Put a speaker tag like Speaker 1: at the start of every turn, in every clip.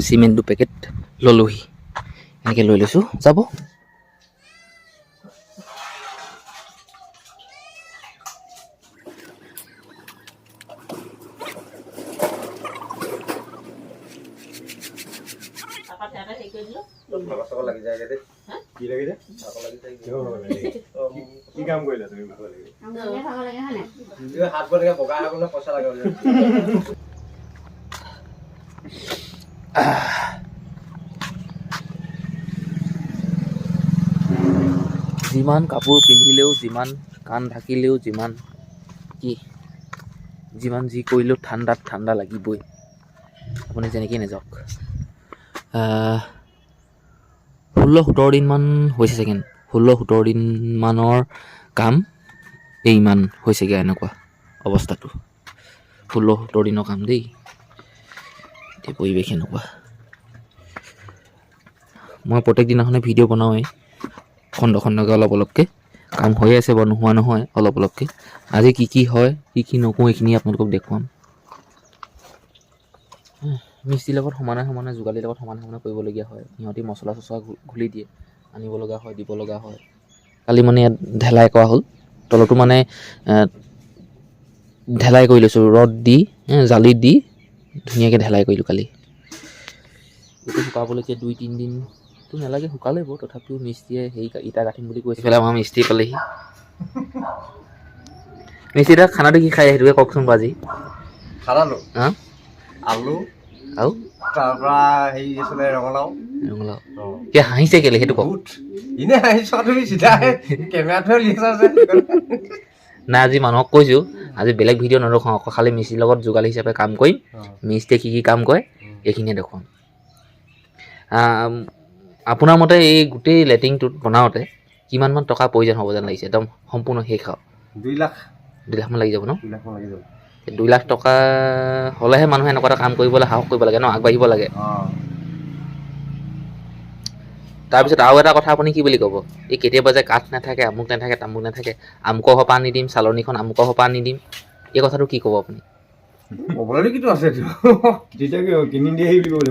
Speaker 1: Cement দুপেকেট ল'লোহি। এনেকৈ লৈ লৈছোঁ। যাব।
Speaker 2: কি কাম কৰিলা তুমি?
Speaker 1: যিমান কাপোৰ পিন্ধিলেও যিমান কাণ ঢাকিলেও যিমান কি যিমান যি কৰিলেও ঠাণ্ডাত ঠাণ্ডা লাগিবই। আপুনি যেনেকেই নাযাওক। ষোল্ল সোতৰ দিনমান হৈছে চাগে। ষোল্ল সোতৰ দিনমানৰ কাম এই ইমান হৈছেগৈ এনেকুৱা অৱস্থাটো। ষোল্ল সোতৰ দিনৰ কাম দেই। এতিয়া পৰিৱেশ এনেকুৱা। মই প্ৰত্যেক দিনাখনে ভিডিঅ' বনাওঁৱেই। খণ্ড খণ্ডকৈ অলপ অলপকৈ। কাম হৈয়ে আছে বাৰু, নোহোৱা নহয়, অলপ অলপকৈ। আজি কি কি হয়, কি কি নকৰোঁ এইখিনি আপোনালোকক দেখুৱাম। মিস্ত্ৰীৰ লগত সমানে সমানে, যোগালীৰ লগত সমানে সমানে কৰিবলগীয়া হয়। সিহঁতি মছলা চছলা ঘু- ঘুলি দিয়ে, আনিব লগা হয়, দিব লগা হয়। কালি মানে ইয়াত ঢেলাই কৰা হ'ল। তলতো মানে ঢেলাই কৰি লৈছোঁ, ৰদ দি জালি দি, ধুনীয়াকৈ ঢেলাই কৰিলোঁ কালি। এইটো শুকাবলৈকে দুই তিনিদিনটো নালাগে শুকালে বাৰু তথাপিও মিস্ত্ৰীয়ে হেৰি ইটা গাঠিম বুলি কৈছে। পেলাই আমাৰ মিস্ত্ৰী পালেহি। মিস্ত্ৰী তাত খানাটো কি খাই সেইটোকে কওকচোন বাৰু আজি।
Speaker 3: খানাটো
Speaker 1: হা?
Speaker 3: আলু।
Speaker 1: আৰু?
Speaker 3: তাৰ পৰা হেৰি আছিলে ৰঙালাও।
Speaker 1: ৰঙালাও। এতিয়া হাঁহিছে কেলে সেইটো কওক?
Speaker 3: বুট এনে আহিছ তুমি চিধা কেমেৰাটো লিখা আছে
Speaker 1: নাই আজি মানুহক কৈছোঁ আজি বেলেগ ভিডিঅ' নদেখাওঁ অকল খালি মিস্ত্ৰীৰ লগত যোগালী হিচাপে কাম কৰিম। মিস্ত্ৰীয়ে কি কি কাম কৰে এইখিনিয়ে দেখুৱাম। আপোনাৰ মতে এই গোটেই লেট্ৰিনটোত বনাওঁতে কিমানমান টকা প্ৰয়োজন হ'ব যেন লাগিছে? একদম সম্পূৰ্ণ শেষ আৰু
Speaker 3: দুই লাখ।
Speaker 1: দুই লাখমান লাগি যাব ন?
Speaker 3: দুই লাখ মান লাগি যাব।
Speaker 1: এই দুই লাখ টকা হ'লেহে মানুহে এনেকুৱা এটা কাম কৰিবলৈ সাহস কৰিব লাগে ন? আগবাঢ়িব লাগে। তাৰপিছত আৰু এটা কথা আপুনি কি বুলি ক'ব? এই কেতিয়াবা যে কাঠ নাথাকে আমুক নাথাকে তামুক নাথাকে আমুকৰ সপা আনি দিম চালনীখন আমুকৰ সপা আনি দিম এই কথাটো কি ক'ব আপুনি?
Speaker 3: ক'বলৈ কিটো আছে
Speaker 2: তেতিয়া? কিনি দিয়ে আহিবি বুলি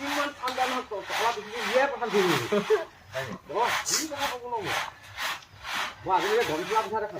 Speaker 3: 20만
Speaker 2: 판단할 거
Speaker 3: 없어.
Speaker 2: 알아도 이게
Speaker 1: 예약한 돈이.
Speaker 3: 너, 이거 하고 그러고. 와, 근데 넌 사람
Speaker 1: 살아가.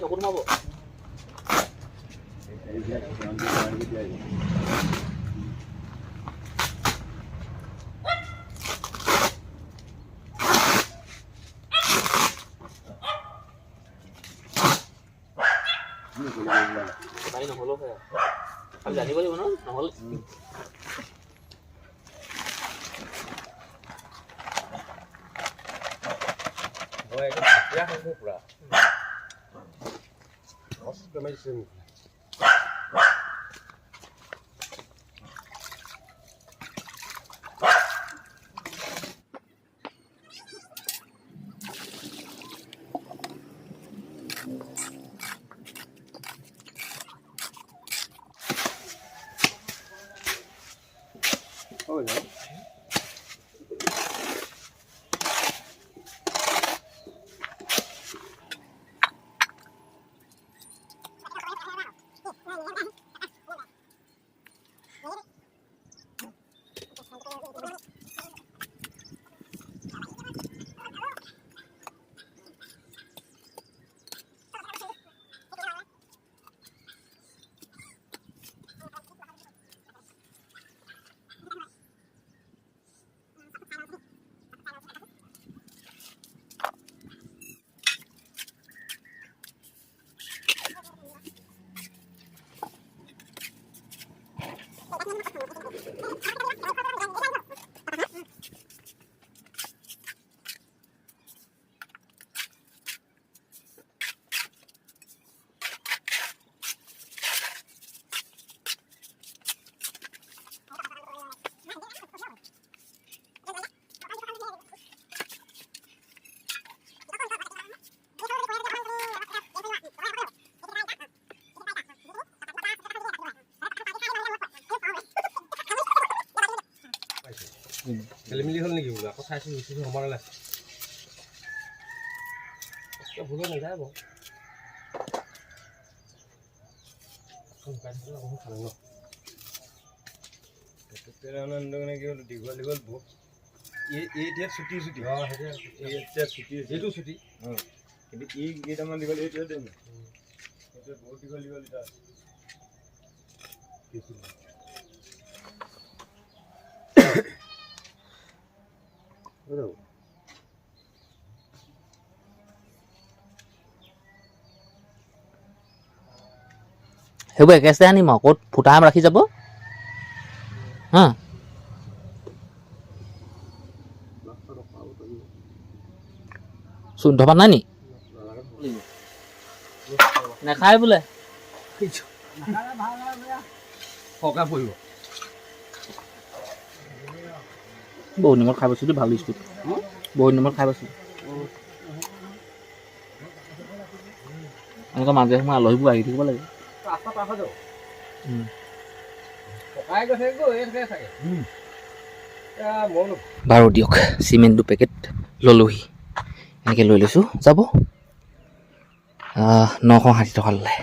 Speaker 1: চকু সোমাব পাৰি নহ'লেও হয়। আৰু। খালি জানিব লাগিব ন নহ'লে
Speaker 3: Thanks, খেলি মেলি হ'ল নেকি বোলো? আকৌ চাইছোঁ মিস্ত্ৰী সোমালে ভুল হৈ নাযায় বাৰু? শুকাই থাকিলে অকণমান খালে ন?
Speaker 2: আনন্দ মানে কি হ'ল দীঘল দীঘল বহুত এই এই এতিয়া ছুটি ছুটি।
Speaker 3: অঁ সেইটোৱে
Speaker 2: এই এতিয়া ছুটি হৈছে।
Speaker 3: এইটো ছুটি।
Speaker 2: অঁ কিন্তু এই কেইটামান দীঘল এইটোৱে দিম সেইটো বহুত দীঘল দীঘল এতিয়া
Speaker 1: সেইবোৰ একেচে আনিম আৰু ক'ত? ফুটা আম ৰাখি যাব? হা? চুদ্ধ পাত নাই নি? নেখায় বোলে।
Speaker 3: সৰকাই পৰিব।
Speaker 1: বহুত নিমখ খাই পাইছোঁ ভাল বিস্কুট বহুত নিমখ খাই পাইছোঁ। এনেকুৱা মাজে সময়ে আলহীবোৰ আহি থাকিব লাগে। বাৰু দিয়ক চিমেণ্ট দুপেকেট ল'লোহি। এনেকৈ লৈ লৈছোঁ। যাব। নশ ষাঠি টকা ল'লে।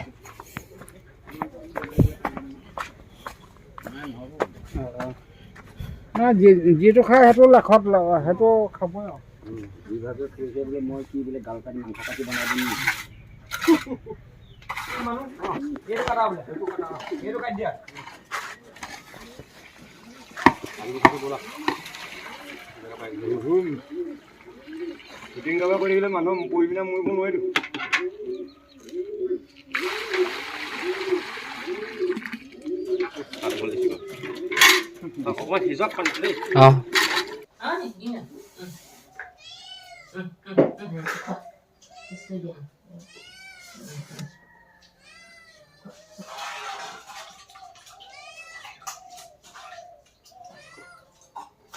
Speaker 4: নাই যি- যিটো খাই সেইটো লাখত সেইটো খাবই আৰু
Speaker 2: বিভাগে কৈছে বোলে মই কি বোলে গাল কাটি মাংস কাটি বনাই দিম শ্বুটিং কাৰোবাৰ কৰি মানুহ পৰি পিনে মৰিব নোৱাৰিতো
Speaker 3: পানী দেই
Speaker 1: অঁ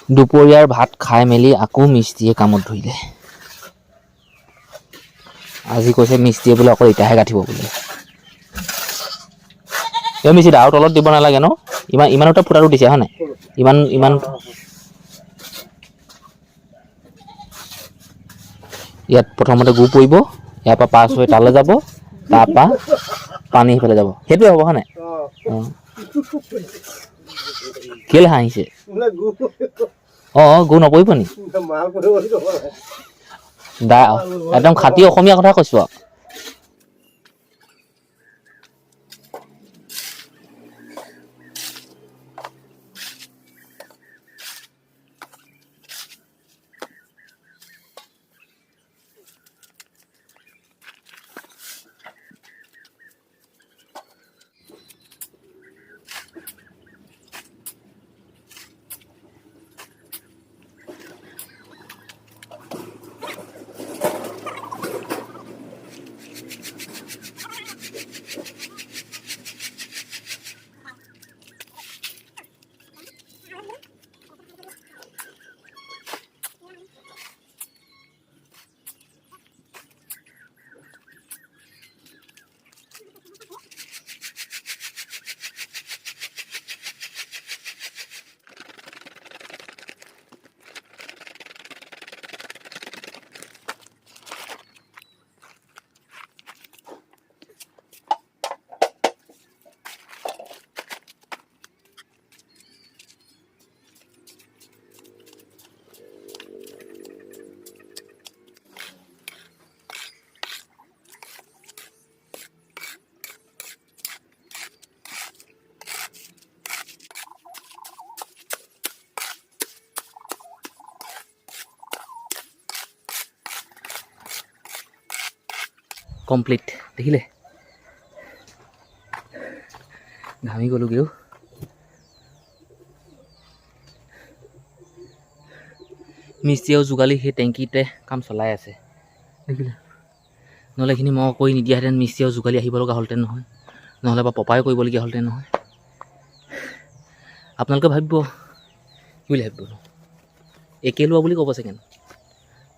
Speaker 1: দুপৰীয়াৰ ভাত খাই মেলি আকৌ মিস্ত্ৰীয়ে কামত ধৰিলে। আজি কৈছে মিস্ত্ৰীয়ে বোলে অকল ইটাহে গাঁঠিব বোলে। এই মিস্ত্ৰী আৰু তলত দিব নালাগে ন? ইমান ইমানতে ফুটাটো দিছে হয় নাই? ইমান ইমান। ইয়াত প্ৰথমতে গু পৰিব ইয়াৰ পৰা পাছ হৈ তালৈ যাব তাৰপৰা পানী সেইফালে যাব। সেইটোৱে হ'ব হয় নাই? অঁ। কেলৈ হাঁহিছে? অঁ গু নপৰিব নি? দা একদম খাটি অসমীয়া কথা কৈছোঁ আৰু। কমপ্লিট দেখিলে? ঘামি গ'লোগৈও মিস্ত্ৰীয়েও যোগালী সেই টেংকিতে কাম চলাই আছে। দেখিলে? নহ'লে এইখিনি মই কৰি নিদিয়াহেঁতেন মিস্ত্ৰীয়েও যোগালী আহিব লগা হ'লহেঁতেন নহয়। নহ'লে বা পপাই কৰিবলগীয়া হ'লহেঁতেন নহয়। আপোনালোকে ভাবিব কি বুলি ভাবিব একে লোৱা বুলি ক'ব চাগে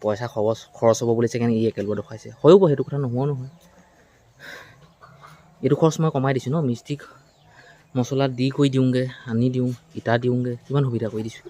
Speaker 1: পইচা খৰচ খৰচ হ'ব বুলি চাগে ই একেলগে দেখুৱাইছে। হৈও সেইটো কথা নোহোৱা নহয়। এইটো খৰচ মই কমাই দিছোঁ ন মিষ্টিক মচলা দি কৰি দিওঁগৈ আনি দিওঁ ইটা দিওঁগৈ কিমান সুবিধা কৰি দিছোঁ।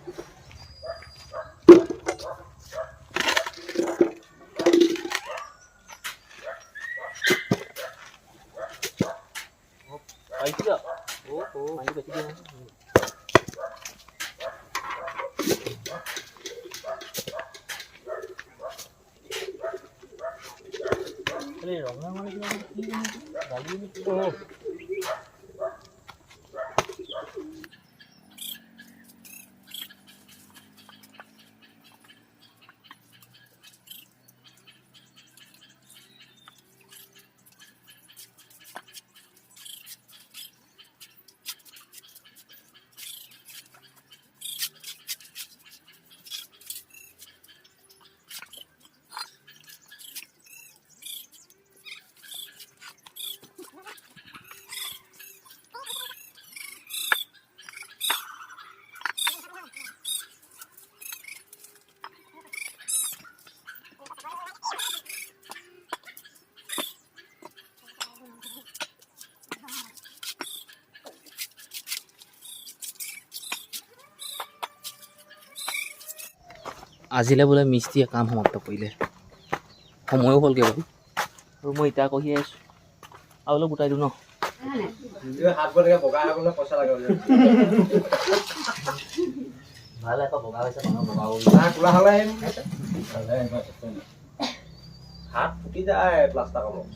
Speaker 1: পানী আজিলে বোলে মিস্ত্ৰীয়ে কাম সমাপ্ত কৰিলে। সময়ো হ'লগৈ বাৰু আৰু মই এতিয়া কহি আছোঁ। আৰু অলপ গোটাই দিওঁ ন। ভালো আকৌ বগা হৈছে মানুহ বগা
Speaker 3: কোলা হ'লে হাত ফুটি যায় প্লাষ্টাৰ কামত।